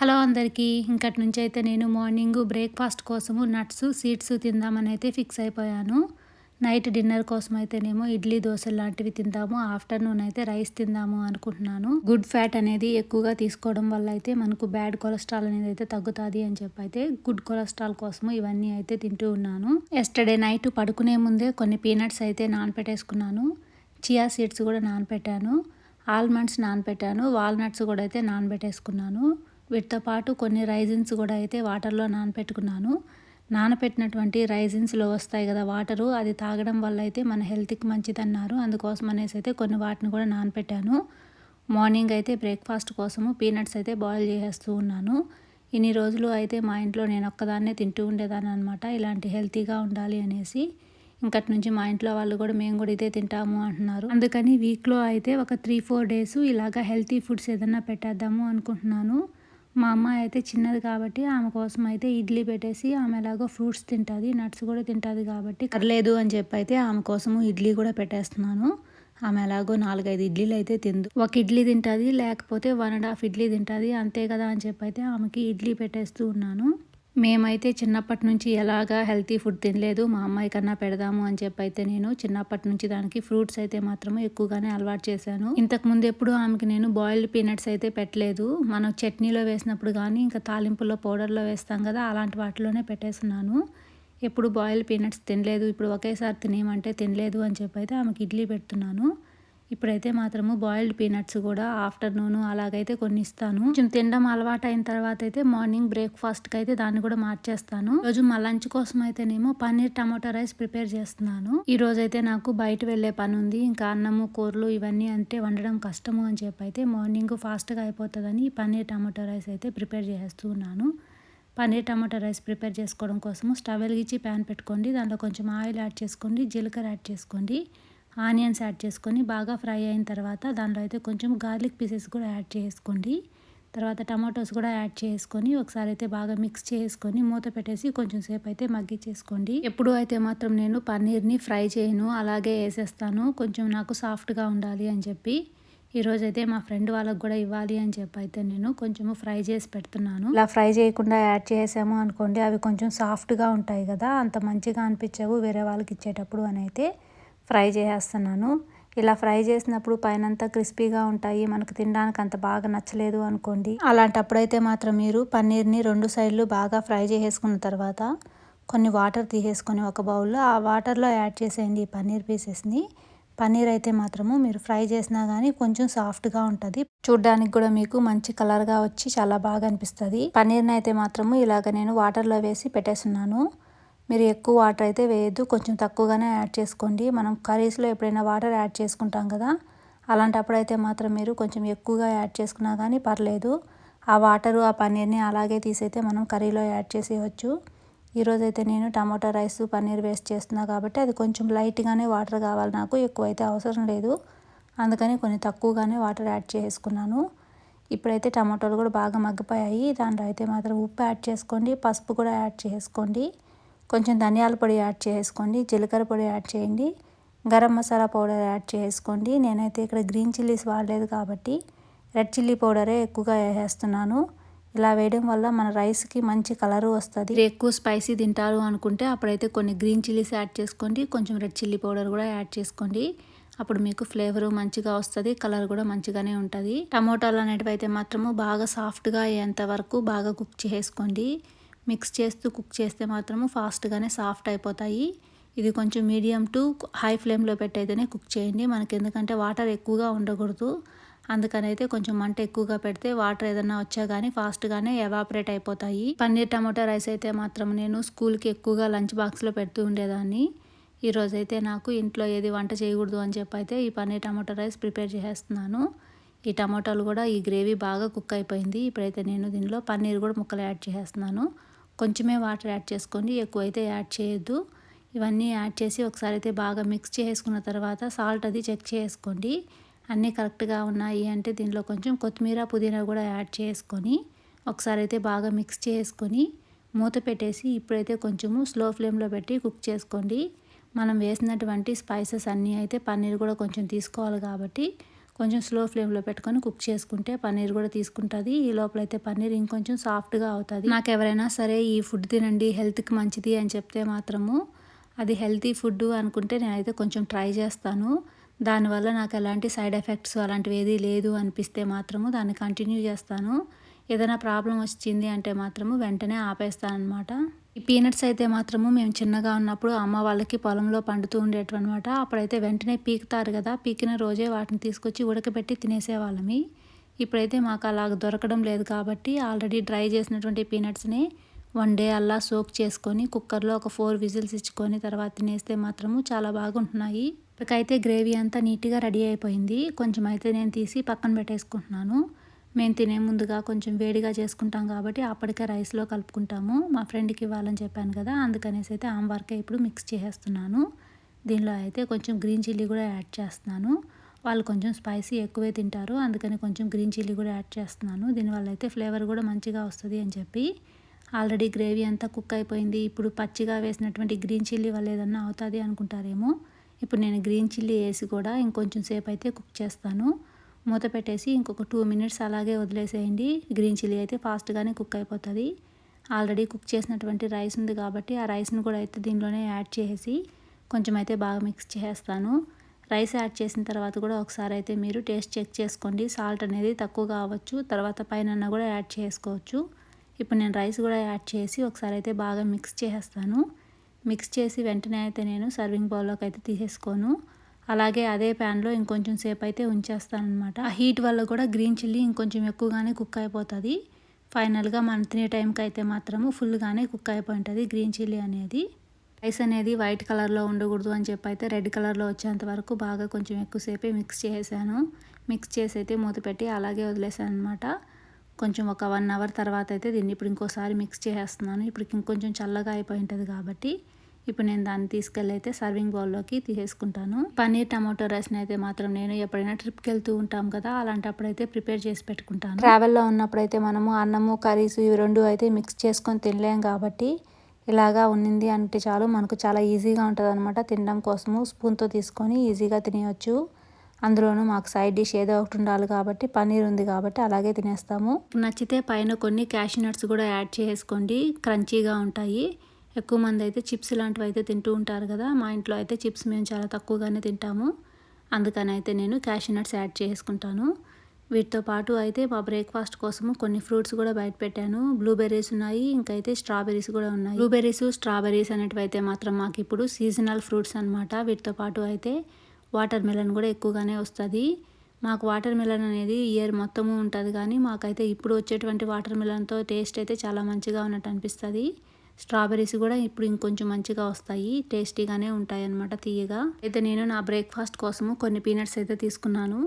Hello అందరికీ. ఇంకటి నుంచి అయితే నేను మార్నింగ్ బ్రేక్ఫాస్ట్ కోసము నట్స్ సీడ్స్ తిందామని అయితే ఫిక్స్ అయిపోయాను. నైట్ డిన్నర్ కోసం అయితేనేమో ఇడ్లీ దోశలు లాంటివి తిందాము. ఆఫ్టర్నూన్ అయితే రైస్ తిందాము అనుకుంటున్నాను. గుడ్ ఫ్యాట్ అనేది ఎక్కువగా తీసుకోవడం వల్ల అయితే మనకు బ్యాడ్ కొలెస్ట్రాల్ అనేది అయితే తగ్గుతుంది అని చెప్పి అయితే గుడ్ కొలెస్ట్రాల్ కోసము ఇవన్నీ అయితే తింటూ ఉన్నాను. ఎస్టర్డే నైట్ పడుకునే ముందే కొన్ని పీనట్స్ అయితే నానపెట్టేసుకున్నాను. చియా సీడ్స్ కూడా నానపెట్టాను. ఆల్మండ్స్ నానపెట్టాను. వాల్నట్స్ కూడా అయితే నానబెట్టేసుకున్నాను. వీటితో పాటు కొన్ని రైజిన్స్ కూడా అయితే వాటర్లో నానపెట్టుకున్నాను. నానపెట్టినటువంటి రైజిన్స్లో వస్తాయి కదా వాటరు అది తాగడం వల్ల అయితే మన హెల్త్కి మంచిది అన్నారు అందుకోసం అనేసి అయితే కొన్ని వాటిని కూడా నానపెట్టాను. మార్నింగ్ అయితే బ్రేక్ఫాస్ట్ కోసము పీనట్స్ అయితే బాయిల్ చేసేస్తూ ఉన్నాను. ఇన్ని రోజులు అయితే మా ఇంట్లో నేను ఒక్కదాన్నే తింటూ ఉండేదాన్ని అనమాట ఇలాంటి హెల్తీగా ఉండాలి అనేసి ఇంకటి నుంచి మా ఇంట్లో వాళ్ళు కూడా మేము కూడా ఇదే తింటాము అంటున్నారు. అందుకని వీక్లో అయితే ఒక త్రీ ఫోర్ డేస్ ఇలాగ హెల్తీ ఫుడ్స్ ఏదన్నా పెట్టేద్దాము అనుకుంటున్నాను. మా అమ్మాయి అయితే చిన్నది కాబట్టి ఆమె కోసం అయితే ఇడ్లీ పెట్టేసి ఆమె ఎలాగో ఫ్రూట్స్ తింటుంది నట్స్ కూడా తింటుంది కాబట్టి కర్లేదు అని చెప్పి అయితే ఆమె కోసము ఇడ్లీ కూడా పెట్టేస్తున్నాను. ఆమె ఎలాగో నాలుగైదు ఇడ్లీలు అయితే తిందు. ఒక ఇడ్లీ తింటుంది లేకపోతే వన్ అండ్ హాఫ్ ఇడ్లీ తింటుంది అంతే కదా అని చెప్పి అయితే ఆమెకి ఇడ్లీ పెట్టేస్తూ ఉన్నాను. మేమైతే చిన్నప్పటి నుంచి ఎలాగా హెల్తీ ఫుడ్ తినలేదు మా అమ్మాయి కన్నా పెడదాము అని చెప్పి అయితే నేను చిన్నప్పటి నుంచి దానికి ఫ్రూట్స్ అయితే మాత్రం ఎక్కువగానే అలవాటు చేశాను. ఇంతకు ముందు ఎప్పుడు ఆమెకి నేను బాయిల్డ్ పీనట్స్ అయితే పెట్టలేదు. మనం చట్నీలో వేసినప్పుడు కానీ ఇంకా తాలింపులో పౌడర్లో వేస్తాం కదా అలాంటి వాటిలోనే పెట్టేస్తున్నాను ఎప్పుడు బాయిల్డ్ పీనట్స్ తినలేదు ఇప్పుడు ఒకేసారి తినేయమంటే తినలేదు అని చెప్పి అయితే ఆమెకి ఇడ్లీ పెడుతున్నాను. ఇప్పుడైతే మాత్రము బాయిల్డ్ పీనట్స్ కూడా ఆఫ్టర్నూన్ అలాగైతే కొన్ని ఇస్తాను కొంచెం తినడం అలవాటు అయిన తర్వాత అయితే మార్నింగ్ బ్రేక్ఫాస్ట్కి అయితే దాన్ని కూడా మార్చేస్తాను. రోజు మా లంచ్ కోసం అయితేనేమో పన్నీర్ టమాటో రైస్ ప్రిపేర్ చేస్తున్నాను. ఈ రోజు అయితే నాకు బయట వెళ్ళే పని ఉంది ఇంకా అన్నము కూరలు ఇవన్నీ అంటే వండడం కష్టము అని చెప్పి అయితే మార్నింగ్ ఫాస్ట్గా అయిపోతుందని పన్నీర్ టమాటో రైస్ అయితే ప్రిపేర్ చేస్తున్నాను. పన్నీర్ టమాటో రైస్ ప్రిపేర్ చేసుకోవడం కోసము స్టవ్ వెలిగించి ప్యాన్ పెట్టుకోండి. దాంట్లో కొంచెం ఆయిల్ యాడ్ చేసుకోండి. జీలకర్ర యాడ్ చేసుకోండి. ఆనియన్స్ యాడ్ చేసుకొని బాగా ఫ్రై అయిన తర్వాత దాంట్లో అయితే కొంచెం గార్లిక్ పీసెస్ కూడా యాడ్ చేసుకోండి. తర్వాత టమాటోస్ కూడా యాడ్ చేసుకొని ఒకసారి అయితే బాగా మిక్స్ చేసుకొని మూత పెట్టేసి కొంచెం సేపు అయితే మగ్గిచ్చేసుకోండి. ఎప్పుడు అయితే మాత్రం నేను పన్నీర్ని ఫ్రై చేయను అలాగే వేసేస్తాను. కొంచెం నాకు సాఫ్ట్గా ఉండాలి అని చెప్పి ఈరోజు అయితే మా ఫ్రెండ్ వాళ్ళకి కూడా ఇవ్వాలి అని చెప్పి అయితే నేను కొంచెము ఫ్రై చేసి పెడుతున్నాను. ఇలా ఫ్రై చేయకుండా యాడ్ చేసాము అనుకోండి అవి కొంచెం సాఫ్ట్గా ఉంటాయి కదా అంత మంచిగా అనిపించవు వేరే వాళ్ళకి ఇచ్చేటప్పుడు అని అయితే. ఫ్రై చేసేస్తున్నాను. ఇలా ఫ్రై చేసినప్పుడు పైనంతా క్రిస్పీగా ఉంటాయి. మనకు తినడానికి అంత బాగా నచ్చలేదు అనుకోండి. అలాంటప్పుడైతే మాత్రం మీరు పన్నీర్ని రెండు సైడ్లు బాగా ఫ్రై చేసేసుకున్న తర్వాత కొన్ని వాటర్ తీసేసుకొని ఒక బౌల్లో ఆ వాటర్లో యాడ్ చేసేయండి పన్నీర్ పీసెస్ని. పన్నీర్ అయితే మాత్రము మీరు ఫ్రై చేసినా కానీ కొంచెం సాఫ్ట్గా ఉంటుంది. చూడ్డానికి కూడా మీకు మంచి కలర్గా వచ్చి చాలా బాగా అనిపిస్తుంది. పన్నీర్ని అయితే మాత్రము ఇలాగ నేను వాటర్లో వేసి పెట్టేస్తున్నాను. మీరు ఎక్కువ వాటర్ అయితే వేయద్దు. కొంచెం తక్కువగానే యాడ్ చేసుకోండి. మనం కర్రీస్లో ఎప్పుడైనా వాటర్ యాడ్ చేసుకుంటాం కదా అలాంటప్పుడు అయితే మాత్రం మీరు కొంచెం ఎక్కువగా యాడ్ చేసుకున్నా కానీ పర్లేదు. ఆ వాటరు ఆ పన్నీర్ని అలాగే తీసైతే మనం కర్రీలో యాడ్ చేసేయచ్చు. ఈరోజైతే నేను టమాటో రైస్ పన్నీర్ వేస్ట్ చేస్తున్నా కాబట్టి అది కొంచెం లైట్గానే వాటర్ కావాలి నాకు. ఎక్కువ అయితే అవసరం లేదు. అందుకని కొన్ని తక్కువగానే వాటర్ యాడ్ చేసుకున్నాను. ఇప్పుడైతే టమాటోలు కూడా బాగా మగ్గిపోయాయి. దాంట్లో అయితే మాత్రం ఉప్పు యాడ్ చేసుకోండి. పసుపు కూడా యాడ్ చేసుకోండి. కొంచెం ధనియాల పొడి యాడ్ చేసుకోండి జీలకర్ర పొడి యాడ్ చేయండి గరం మసాలా పౌడర్ యాడ్ చేసుకోండి. నేనైతే ఇక్కడ గ్రీన్ చిల్లీస్ వాడలేదు కాబట్టి రెడ్ చిల్లీ పౌడరే ఎక్కువగా వేసేస్తున్నాను ఇలా వేయడం వల్ల మన రైస్కి మంచి కలర్ వస్తుంది. ఎక్కువ స్పైసీ తింటారు అనుకుంటే అప్పుడైతే కొన్ని గ్రీన్ చిల్లీస్ యాడ్ చేసుకోండి కొంచెం రెడ్ చిల్లీ పౌడర్ కూడా యాడ్ చేసుకోండి. అప్పుడు మీకు ఫ్లేవర్ మంచిగా వస్తుంది కలర్ కూడా మంచిగానే ఉంటుంది. టమోటాలు అనేటివి అయితే మాత్రము బాగా సాఫ్ట్గా అయ్యేంత వరకు బాగా కుక్ చేసుకోండి. మిక్స్ చేస్తూ కుక్ చేస్తే మాత్రము ఫాస్ట్గానే సాఫ్ట్ అయిపోతాయి. ఇది కొంచెం మీడియం టు హై ఫ్లేమ్లో పెట్టయితేనే కుక్ చేయండి. మనకి ఎందుకంటే వాటర్ ఎక్కువగా ఉండకూడదు. అందుకనైతే కొంచెం మంట ఎక్కువగా పెడితే వాటర్ ఏదన్నా వచ్చా కానీ ఫాస్ట్గానే ఎవాపరేట్ అయిపోతాయి. పన్నీర్ టమాటో రైస్ అయితే మాత్రం నేను స్కూల్కి ఎక్కువగా లంచ్ బాక్స్లో పెడుతూ ఉండేదాన్ని. ఈరోజైతే నాకు ఇంట్లో ఏది వంట చేయకూడదు అని చెప్పి అయితే ఈ పన్నీర్ టమాటో రైస్ ప్రిపేర్ చేసేస్తున్నాను. ఈ టమాటాలు కూడా ఈ గ్రేవీ బాగా కుక్ అయిపోయింది. ఇప్పుడైతే నేను దీనిలో పన్నీర్ కూడా ముక్కలు యాడ్ చేసేస్తున్నాను. కొంచెమే వాటర్ యాడ్ చేసుకోండి ఎక్కువ అయితే యాడ్ చేయొద్దు. ఇవన్నీ యాడ్ చేసి ఒకసారి అయితే బాగా మిక్స్ చేసుకున్న తర్వాత సాల్ట్ అది చెక్ చేసుకోండి. అన్నీ కరెక్ట్గా ఉన్నాయి అంటే దీనిలో కొంచెం కొత్తిమీర పుదీనా కూడా యాడ్ చేసుకొని ఒకసారి అయితే బాగా మిక్స్ చేసుకొని మూత పెట్టేసి ఇప్పుడైతే కొంచెము స్లో ఫ్లేమ్లో పెట్టి కుక్ చేసుకోండి. మనం వేసినటువంటి స్పైసెస్ అన్నీ అయితే పన్నీర్ కూడా కొంచెం తీసుకోవాలి కాబట్టి కొంచెం స్లో ఫ్లేమ్లో పెట్టుకొని కుక్ చేసుకుంటే పన్నీర్ కూడా తీసుకుంటుంది. ఈ లోపల అయితే పన్నీర్ ఇంకొంచెం సాఫ్ట్గా అవుతుంది. నాకు ఎవరైనా సరే ఈ ఫుడ్ తినండి హెల్త్కి మంచిది అని చెప్తే మాత్రము అది హెల్తీ ఫుడ్ అనుకుంటే నేనైతే కొంచెం ట్రై చేస్తాను. దానివల్ల నాకు ఎలాంటి సైడ్ ఎఫెక్ట్స్ అలాంటివి ఏదీ లేదు అనిపిస్తే మాత్రము దాన్ని కంటిన్యూ చేస్తాను. ఏదైనా ప్రాబ్లం వచ్చింది అంటే మాత్రము వెంటనే ఆపేస్తానమాట ఈ పీనట్స్ అయితే మాత్రము మేము చిన్నగా ఉన్నప్పుడు అమ్మ వాళ్ళకి పొలంలో పండుతూ ఉండేటం అప్పుడైతే వెంటనే పీకుతారు కదా పీకిన రోజే వాటిని తీసుకొచ్చి ఉడకబెట్టి తినేసేవాళ్ళమి. ఇప్పుడైతే మాకు అలాగ దొరకడం లేదు కాబట్టి ఆల్రెడీ డ్రై చేసినటువంటి పీనట్స్ని వన్ డే అలా సోక్ చేసుకొని కుక్కర్లో ఒక ఫోర్ విజిల్స్ ఇచ్చుకొని తర్వాత తినేస్తే మాత్రము చాలా బాగుంటున్నాయి. ఇప్పటికైతే గ్రేవీ అంతా నీట్గా రెడీ అయిపోయింది. కొంచెం అయితే నేను తీసి పక్కన పెట్టేసుకుంటున్నాను. మేము తినే ముందుగా కొంచెం వేడిగా చేసుకుంటాం కాబట్టి అప్పటికే రైస్లో కలుపుకుంటాము. మా ఫ్రెండ్కి ఇవ్వాలని చెప్పాను కదా అందుకనేసి అయితే ఆంబార్కే ఇప్పుడు మిక్స్ చేసేస్తున్నాను. దీనిలో అయితే కొంచెం గ్రీన్ చిల్లీ కూడా యాడ్ చేస్తున్నాను. వాళ్ళు కొంచెం స్పైసీ ఎక్కువే తింటారు అందుకని కొంచెం గ్రీన్ చిల్లీ కూడా యాడ్ చేస్తున్నాను. దీనివల్ల అయితే ఫ్లేవర్ కూడా మంచిగా వస్తుంది అని చెప్పి ఆల్రెడీ గ్రేవీ అంతా కుక్ అయిపోయింది. ఇప్పుడు పచ్చిగా వేసినటువంటి గ్రీన్ చిల్లీ వల్ల ఏదన్నా అవుతుంది అనుకుంటారేమో. ఇప్పుడు నేను గ్రీన్ చిల్లీ వేసి కూడా ఇంకొంచెం సేపు అయితే కుక్ చేస్తాను. మూత పెట్టేసి ఇంకొక టూ మినిట్స్ అలాగే వదిలేసేయండి. గ్రీన్ చిల్లీ అయితే ఫాస్ట్గానే కుక్ అయిపోతుంది. ఆల్రెడీ కుక్ చేసినటువంటి రైస్ ఉంది కాబట్టి ఆ రైస్ని కూడా అయితే దీనిలోనే యాడ్ చేసి కొంచెం అయితే బాగా మిక్స్ చేస్తాను. రైస్ యాడ్ చేసిన తర్వాత కూడా ఒకసారి అయితే మీరు టేస్ట్ చెక్ చేసుకోండి. సాల్ట్ అనేది తక్కువగా అవ్వచ్చు తర్వాత పైన కూడా యాడ్ చేసుకోవచ్చు. ఇప్పుడు నేను రైస్ కూడా యాడ్ చేసి ఒకసారి అయితే బాగా మిక్స్ చేసేస్తాను. మిక్స్ చేసి వెంటనే అయితే నేను సర్వింగ్ బౌల్లోకి అయితే తీసేసుకోను. అలాగే అదే ప్యాన్లో ఇంకొంచెం సేపు అయితే ఉంచేస్తానమాట ఆ హీట్ వల్ల కూడా గ్రీన్ చిల్లీ ఇంకొంచెం ఎక్కువగానే కుక్ అయిపోతుంది. ఫైనల్గా మనం తినే టైంకి అయితే మాత్రము ఫుల్గానే కుక్ అయిపోయి ఉంటుంది గ్రీన్ చిల్లీ అనేది. రైస్ అనేది వైట్ కలర్లో ఉండకూడదు అని చెప్పి అయితే రెడ్ కలర్లో వచ్చేంత వరకు బాగా కొంచెం ఎక్కువసేపే మిక్స్ చేసాను మిక్స్ చేసి అయితే మూత పెట్టి అలాగే వదిలేసాను అనమాట కొంచెం ఒక వన్ అవర్ తర్వాత అయితే దీన్ని ఇప్పుడు ఇంకోసారి మిక్స్ చేసేస్తున్నాను. ఇప్పుడు ఇంకొంచెం చల్లగా అయిపోయి ఉంటుంది కాబట్టి. ఇప్పుడు నేను దాన్ని తీసుకెళ్ళి అయితే సర్వింగ్ బౌల్లోకి తీసేసుకుంటాను. పన్నీర్ టమాటో రైస్ని అయితే మాత్రం నేను ఎప్పుడైనా ట్రిప్కి వెళ్తూ ఉంటాం కదా అలాంటప్పుడు అయితే ప్రిపేర్ చేసి పెట్టుకుంటాను. ట్రావెల్లో ఉన్నప్పుడు అయితే మనము అన్నము కర్రీస్ ఇవి రెండు అయితే మిక్స్ చేసుకొని తినలేం కాబట్టి ఇలాగా ఉన్నింది అంటే చాలు మనకు చాలా ఈజీగా ఉంటుంది అనమాట తినడం కోసము. స్పూన్తో తీసుకొని ఈజీగా తినేయచ్చు. అందులోనూ మాకు సైడ్ డిష్ ఏదో ఒకటి ఉండాలి కాబట్టి పన్నీర్ ఉంది కాబట్టి అలాగే తినేస్తాము. నచ్చితే పైన కొన్ని క్యాష్ నట్స్ కూడా యాడ్ చేసుకోండి క్రంచీగా ఉంటాయి. ఎక్కువ మంది అయితే చిప్స్ లాంటివి అయితే తింటూ ఉంటారు కదా మా ఇంట్లో అయితే చిప్స్ మేము చాలా తక్కువగానే తింటాము. అందుకని అయితే నేను క్యాష్ నట్స్ యాడ్ చేసుకుంటాను. వీటితో పాటు అయితే మా బ్రేక్ఫాస్ట్ కోసము కొన్ని ఫ్రూట్స్ కూడా బయట పెట్టాను. బ్లూబెర్రీస్ ఉన్నాయి ఇంకైతే స్ట్రాబెర్రీస్ కూడా ఉన్నాయి. బ్లూబెర్రీస్ స్ట్రాబెర్రీస్ అనేటివి అయితే మాత్రం మాకు ఇప్పుడు సీజనల్ ఫ్రూట్స్ అనమాట వీటితో పాటు అయితే వాటర్ మెలన్ కూడా ఎక్కువగానే వస్తుంది. మాకు వాటర్ మెలన్ అనేది ఇయర్ మొత్తము ఉంటుంది కానీ మాకైతే ఇప్పుడు వచ్చేటువంటి వాటర్ మెలన్తో టేస్ట్ అయితే చాలా మంచిగా ఉన్నట్టు అనిపిస్తుంది. స్ట్రాబెర్రీస్ కూడా ఇప్పుడు ఇంకొంచెం మంచిగా వస్తాయి టేస్టీగానే ఉంటాయి అన్నమాట తీయగా. అయితే నేను నా బ్రేక్ఫాస్ట్ కోసము కొన్ని పీనట్స్ అయితే తీసుకున్నాను.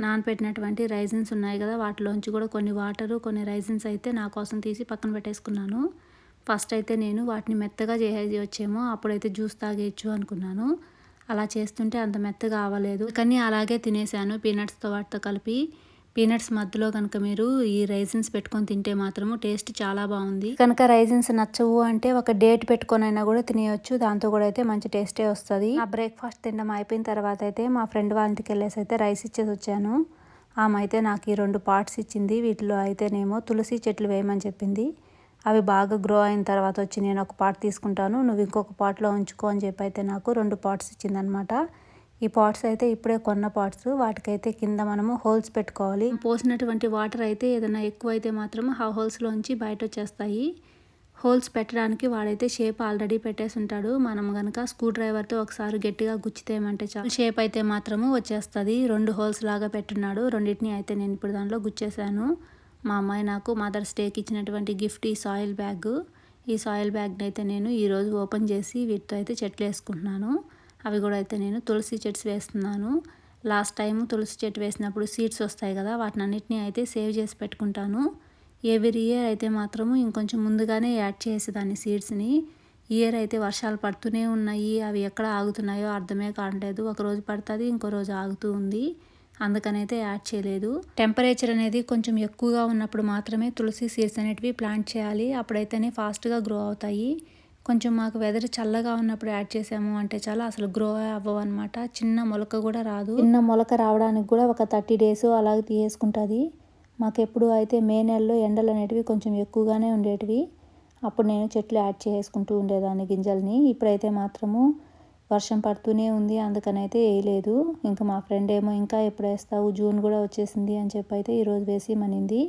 నానపెట్టినటువంటి రైజిన్స్ ఉన్నాయి కదా వాటిలోంచి కూడా కొన్ని వాటరు కొన్ని రైజిన్స్ అయితే నా కోసం తీసి పక్కన పెట్టేసుకున్నాను. ఫస్ట్ అయితే నేను వాటిని మెత్తగా చేసేది వచ్చేమో అప్పుడైతే జ్యూస్ తాగేయచ్చు అనుకున్నాను. అలా చేస్తుంటే అంత మెత్తగా అవ్వలేదు. కానీ అలాగే తినేసాను పీనట్స్తో వాటితో కలిపి. పీనట్స్ మధ్యలో కనుక మీరు ఈ రైజిన్స్ పెట్టుకొని తింటే మాత్రము టేస్ట్ చాలా బాగుంది. కనుక రైజిన్స్ నచ్చవు అంటే ఒక డేట్ పెట్టుకొని అయినా కూడా తినేయచ్చు. దాంతో కూడా అయితే మంచి టేస్టే వస్తుంది. ఆ బ్రేక్ఫాస్ట్ తినడం అయిపోయిన తర్వాత అయితే మా ఫ్రెండ్ వాళ్ళ ఇంటికి వెళ్ళేసి అయితే రైస్ ఇచ్చేసి వచ్చాను. ఆమె అయితే నాకు ఈ రెండు పార్ట్స్ ఇచ్చింది. వీటిలో అయితేనేమో తులసి చెట్లు వేయమని చెప్పింది. అవి బాగా గ్రో అయిన తర్వాత వచ్చి నేను ఒక పాట్ తీసుకుంటాను. నువ్వు ఇంకొక పాట్లో ఉంచుకో అని చెప్పి అయితే నాకు రెండు పాట్స్ ఇచ్చిందనమాట ఈ పాట్స్ అయితే ఇప్పుడే కొన్న పాట్స్. వాటికైతే కింద మనము హోల్స్ పెట్టుకోవాలి. పోసినటువంటి వాటర్ అయితే ఏదైనా ఎక్కువ అయితే మాత్రం ఆ హోల్స్లోంచి బయట వచ్చేస్తాయి హోల్స్ పెట్టడానికి వాడైతే షేప్ ఆల్రెడీ పెట్టేసి ఉంటాడు. మనం కనుక స్క్రూ డ్రైవర్తో ఒకసారి గట్టిగా గుచ్చితేమంటే చాలు. షేప్ అయితే మాత్రము వచ్చేస్తుంది. రెండు హోల్స్ లాగా పెట్టున్నాడు. రెండింటిని అయితే నేను ఇప్పుడు దాంట్లో గుచ్చేసాను. మా అమ్మాయి నాకు మదర్స్ డేకి ఇచ్చినటువంటి గిఫ్ట్ ఈ సాయిల్ బ్యాగ్. ఈ సాయిల్ బ్యాగ్ని అయితే నేను ఈరోజు ఓపెన్ చేసి వీటితో అయితే చెట్లు వేసుకుంటున్నాను. అవి కూడా అయితే నేను తులసి చెట్స్ వేస్తున్నాను. లాస్ట్ టైం తులసి చెట్టు వేసినప్పుడు సీడ్స్ వస్తాయి కదా వాటిని అన్నిటిని అయితే సేవ్ చేసి పెట్టుకుంటాను. ఎవరి ఇయర్ అయితే మాత్రము ఇంకొంచెం ముందుగానే యాడ్ చేసేదాన్ని సీడ్స్ని. ఇయర్ అయితే వర్షాలు పడుతూనే ఉన్నాయి అవి ఎక్కడ ఆగుతున్నాయో అర్థమే కావట్లేదు. ఒక రోజు పడుతుంది ఇంకో రోజు ఆగుతూ ఉంది. అందుకనైతే యాడ్ చేయలేదు. టెంపరేచర్ అనేది కొంచెం ఎక్కువగా ఉన్నప్పుడు మాత్రమే తులసి సీడ్స్ అనేటివి ప్లాంట్ చేయాలి. అప్పుడైతేనే ఫాస్ట్గా గ్రో అవుతాయి. కొంచెం మాకు వెదర్ చల్లగా ఉన్నప్పుడు యాడ్ చేసాము అంటే చాలా అసలు గ్రో అవ్వవు అనమాట చిన్న మొలక కూడా రాదు. చిన్న మొలక రావడానికి కూడా ఒక థర్టీ డేస్ అలాగే తీసేసుకుంటుంది. మాకు ఎప్పుడు అయితే మే నెలలో ఎండలు అనేటివి కొంచెం ఎక్కువగానే ఉండేటివి అప్పుడు నేను చెట్లు యాడ్ చేసుకుంటూ ఉండేదాన్ని గింజల్ని. ఇప్పుడైతే మాత్రము వర్షం పడుతూనే ఉంది అందుకనైతే వేయలేదు. ఇంకా మా ఫ్రెండ్ ఏమో ఇంకా ఎప్పుడు వేస్తావు జూన్ కూడా వచ్చేసింది అని చెప్పి అయితే ఈరోజు వేసి మనింది.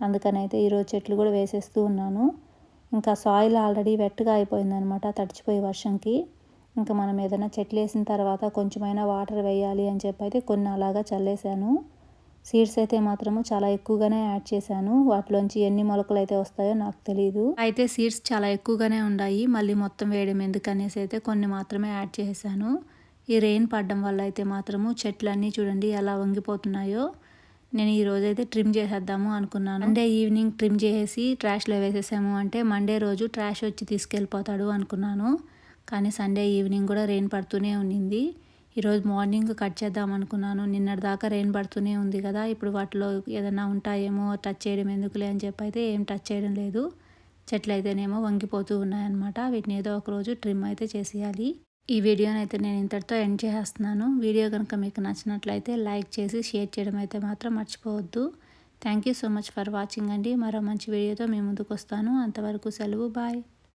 అందుకనైతే ఈరోజు చెట్లు కూడా వేసేస్తూ ఉన్నాను. ఇంకా సాయిల్ ఆల్రెడీ వెట్గా అయిపోయిందనమాట తడిచిపోయి వర్షంకి. ఇంకా మనం ఏదైనా చెట్లు వేసిన తర్వాత కొంచెమైనా వాటర్ వేయాలి అని చెప్పి అయితే కొన్ని అలాగా చల్లేశాను. సీడ్స్ అయితే మాత్రము చాలా ఎక్కువగానే యాడ్ చేశాను. వాటిలోంచి ఎన్ని మొలకలు అయితే వస్తాయో నాకు తెలియదు అయితే సీడ్స్ చాలా ఎక్కువగానే ఉన్నాయి మళ్ళీ మొత్తం వేయడం ఎందుకనేసి అయితే కొన్ని మాత్రమే యాడ్ చేశాను ఈ రెయిన్ పడడం వల్ల అయితే మాత్రము చెట్లన్నీ చూడండి ఎలా వంగిపోతున్నాయో. నేను ఈ రోజైతే ట్రిమ్ చేసేద్దాము అనుకున్నాను. అంటే ఈవినింగ్ ట్రిమ్ చేసేసి ట్రాష్లో వేసేసాము అంటే మండే రోజు ట్రాష్ వచ్చి తీసుకెళ్ళిపోతాడు అనుకున్నాను. కానీ సండే ఈవినింగ్ కూడా రెయిన్ పడుతూనే ఉండింది ఈరోజు మార్నింగ్ కట్ చేద్దాం అనుకున్నాను. నిన్నటి దాకా రెయిన్ పడుతూనే ఉంది కదా. ఇప్పుడు వాటిలో ఏదైనా ఉంటాయేమో టచ్ చేయడం ఎందుకులే అని చెప్పి అయితే ఏం టచ్ చేయడం లేదు. చెట్లు అయితేనేమో వంగిపోతూ ఉన్నాయన్నమాట. వీటిని ఏదో ఒక రోజు ట్రిమ్ అయితే చేసేయాలి. ఈ వీడియోని అయితే నేను ఇంతటితో ఎండ్ చేసేస్తున్నాను. వీడియో కనుక మీకు నచ్చినట్లయితే లైక్ చేసి షేర్ చేయడం అయితే మాత్రం మర్చిపోవద్దు. Thank you so much for watching అండి. మరో మంచి వీడియోతో మీ ముందుకు వస్తాను. అంతవరకు సెలవు. బాయ్.